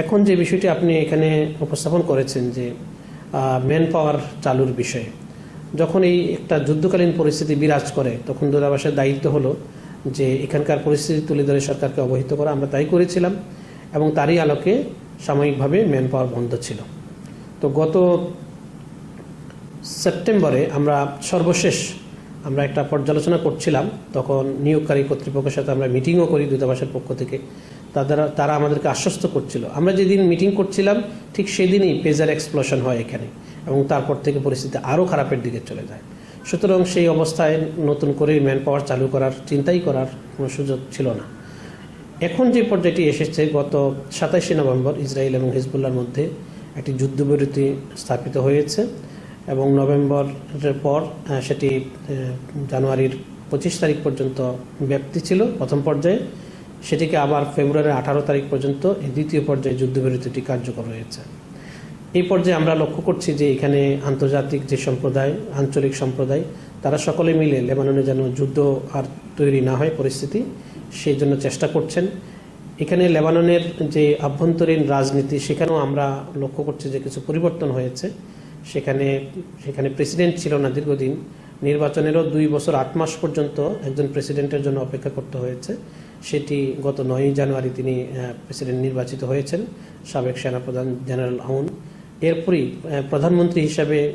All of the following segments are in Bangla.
এখন যে বিষয়টি আপনি এখানে উপস্থাপন করেছেন যে ম্যান পাওয়ার চালুর বিষয়ে, যখন এই একটা যুদ্ধকালীন পরিস্থিতি বিরাজ করে, তখন দূতাবাসের দায়িত্ব হলো যে, এখানকার পরিস্থিতি তুলে ধরে সরকারকে অবহিত করা, আমরা তাই করেছিলাম এবং তারই আলোকে সাময়িকভাবে ম্যান পাওয়ার বন্ধ ছিল। তো গত সেপ্টেম্বরে আমরা সর্বশেষ আমরা একটা পর্যালোচনা করছিলাম, তখন নিয়োগকারী কর্তৃপক্ষের সাথে আমরা মিটিংও করি দূতাবাসের পক্ষ থেকে। তাদের, তারা আমাদেরকে আশ্বস্ত করছিল। আমরা যেদিন মিটিং করছিলাম, ঠিক সেদিনই পেজার এক্সপ্লোশন হয় এখানে এবং তারপর থেকে পরিস্থিতি আরও খারাপের দিকে চলে যায়। সুতরাং সেই অবস্থায় নতুন করে ম্যান পাওয়ার চালু করার, চিন্তাই করার কোনো সুযোগ ছিল না। এখন যে পর্যায়টি এসেছে, গত সাতাশে নভেম্বর ইসরায়েল এবং হিজবুল্লার মধ্যে একটি যুদ্ধবিরতি স্থাপিত হয়েছে এবং নভেম্বরের পর সেটি জানুয়ারির পঁচিশ তারিখ পর্যন্ত ব্যাপ্তি ছিল প্রথম পর্যায়ে। সেটিকে আবার ফেব্রুয়ারির আঠারো তারিখ পর্যন্ত এই দ্বিতীয় পর্যায়ে যুদ্ধবিরতিটি কার্যকর হয়েছে। এই পর্যায়ে আমরা লক্ষ্য করছি যে এখানে আন্তর্জাতিক যে সম্প্রদায়, আঞ্চলিক সম্প্রদায়, তারা সকলে মিলে লেবাননে যেন যুদ্ধ আর তৈরি না হয় পরিস্থিতি, সেই জন্য চেষ্টা করছেন। এখানে লেবাননের যে আভ্যন্তরীণ রাজনীতি, সেখানেও আমরা লক্ষ্য করছি যে কিছু পরিবর্তন হয়েছে। সেখানে সেখানে প্রেসিডেন্ট ছিল না দীর্ঘদিন। নির্বাচনেরও দুই বছর, আট মাস পর্যন্ত একজন প্রেসিডেন্টের জন্য অপেক্ষা করতে হয়েছে। সেটি গত নয়ই জানুয়ারি তিনি প্রেসিডেন্ট নির্বাচিত হয়েছেন, সাবেক সেনাপ্রধান জেনারেল আউন। এরপরই প্রধানমন্ত্রী হিসাবে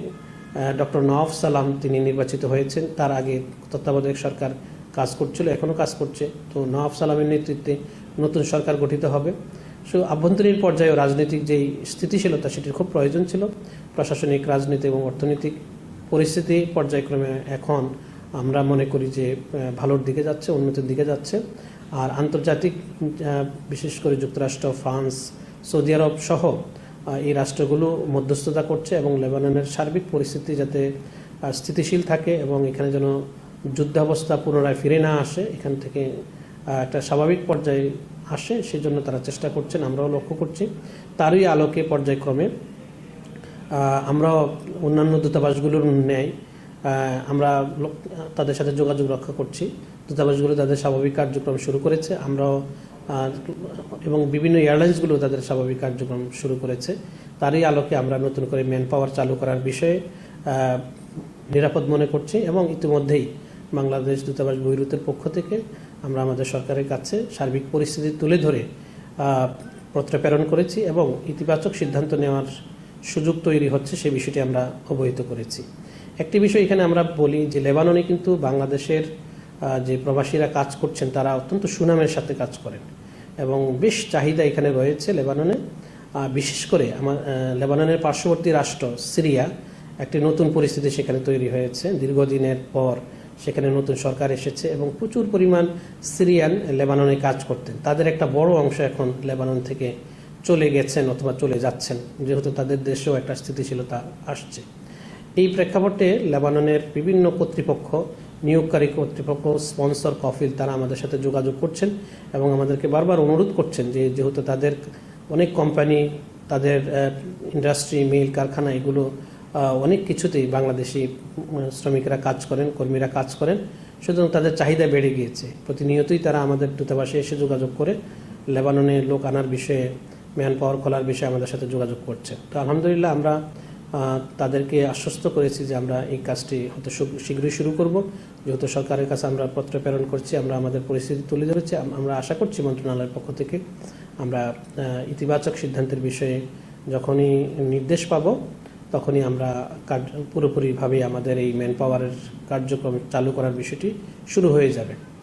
ডক্টর নওয়াব সালাম তিনি নির্বাচিত হয়েছেন। তার আগে তত্ত্বাবধায়ক সরকার কাজ করছিল এখনও কাজ করছে। তো নওয়াব সালামের নেতৃত্বে নতুন সরকার গঠিত হবে। সো, আভ্যন্তরীণ পর্যায়ে রাজনৈতিক যেই স্থিতিশীলতা, সেটির খুব প্রয়োজন ছিল। প্রশাসনিক রাজনীতি এবং অর্থনৈতিক। পরিস্থিতি পর্যায়ক্রমে এখন আমরা মনে করি যে ভালোর দিকে যাচ্ছে, উন্নতির দিকে যাচ্ছে। আর আন্তর্জাতিক বিশেষ করে যুক্তরাষ্ট্র, ফ্রান্স, সৌদি আরব সহ এই রাষ্ট্রগুলো মধ্যস্থতা করছে এবং লেবাননের সার্বিক পরিস্থিতি যাতে স্থিতিশীল থাকে এবং এখানে যেন যুদ্ধাবস্থা পুনরায় ফিরে না আসে, এখান থেকে একটা স্বাভাবিক পর্যায়ে আসে, সেজন্য তারা চেষ্টা করছেন, আমরাও লক্ষ্য করছি। তারই আলোকে পর্যায়ক্রমে আমরা অন্যান্য দূতাবাসগুলোর ন্যায় আমরা তাদের সাথে যোগাযোগ রক্ষা করছি। দূতাবাসগুলো তাদের স্বাভাবিক কার্যক্রম শুরু করেছে। আমরাও এবং বিভিন্ন এয়ারলাইন্সগুলো তাদের স্বাভাবিক কার্যক্রম শুরু করেছে। তারই আলোকে আমরা নতুন করে ম্যান পাওয়ার চালু করার বিষয়ে নিরাপদ মনে করছি এবং ইতিমধ্যেই বাংলাদেশ দূতাবাস বৈরুতের পক্ষ থেকে আমরা আমাদের সরকারের কাছে সার্বিক পরিস্থিতি তুলে ধরে পত্র প্রেরণ করেছি এবং ইতিবাচক সিদ্ধান্ত নেওয়ার সুযোগ তৈরি হচ্ছে, সে বিষয়টি আমরা অবহিত করেছি। একটি বিষয় এখানে আমরা বলি যে, লেবাননে কিন্তু বাংলাদেশের যে প্রবাসীরা কাজ করছেন, তারা অত্যন্ত সুনামের সাথে কাজ করেন এবং বেশ চাহিদা এখানে রয়েছে লেবাননে। বিশেষ করে আমার লেবাননের পার্শ্ববর্তী রাষ্ট্র সিরিয়া একটি নতুন পরিস্থিতি সেখানে তৈরি হয়েছে। দীর্ঘদিনের পর সেখানে নতুন সরকার এসেছে এবং প্রচুর পরিমাণ সিরিয়ান লেবাননে কাজ করতেন। তাদের একটা বড় অংশ এখন লেবানন থেকে চলে গেছেন অথবা চলে যাচ্ছেন, যেহেতু তাদের দেশেও একটা স্থিতিশীলতা আসছে। এই প্রেক্ষাপটে লেবাননের বিভিন্ন কর্তৃপক্ষ, নিয়োগকারী কর্তৃপক্ষ, স্পন্সর কফিল, তারা আমাদের সাথে যোগাযোগ করছেন এবং আমাদেরকে বারবার অনুরোধ করছেন যে যেহেতু তাদের অনেক কোম্পানি, তাদের ইন্ডাস্ট্রি, মিল, কারখানা, এগুলো অনেক কিছুতেই বাংলাদেশি শ্রমিকরা কাজ করেন, কর্মীরা কাজ করেন, সুতরাং তাদের চাহিদা বেড়ে গিয়েছে। প্রতিনিয়তই তারা আমাদের দূতাবাসে এসে যোগাযোগ করে লেবাননে লোক আনার বিষয়ে ম্যান পাওয়ার খোলার বিষয়ে আমাদের সাথে যোগাযোগ করছে। তো আলহামদুলিল্লাহ আমরা তাদেরকে আশ্বস্ত করেছি যে আমরা এই কাজটি হয়তো শীঘ্রই শুরু করব। যেহেতু সরকারের কাছে আমরা পত্র প্রেরণ করছি, আমরা আমাদের পরিস্থিতি তুলে ধরেছি। আমরা আশা করছি মন্ত্রণালয়ের পক্ষ থেকে আমরা ইতিবাচক সিদ্ধান্তের বিষয়ে যখনই নির্দেশ পাব, তখনই আমরা পুরোপুরিভাবে আমাদের এই ম্যান পাওয়ারের কার্যক্রম চালু করার বিষয়টি শুরু হয়ে যাবে।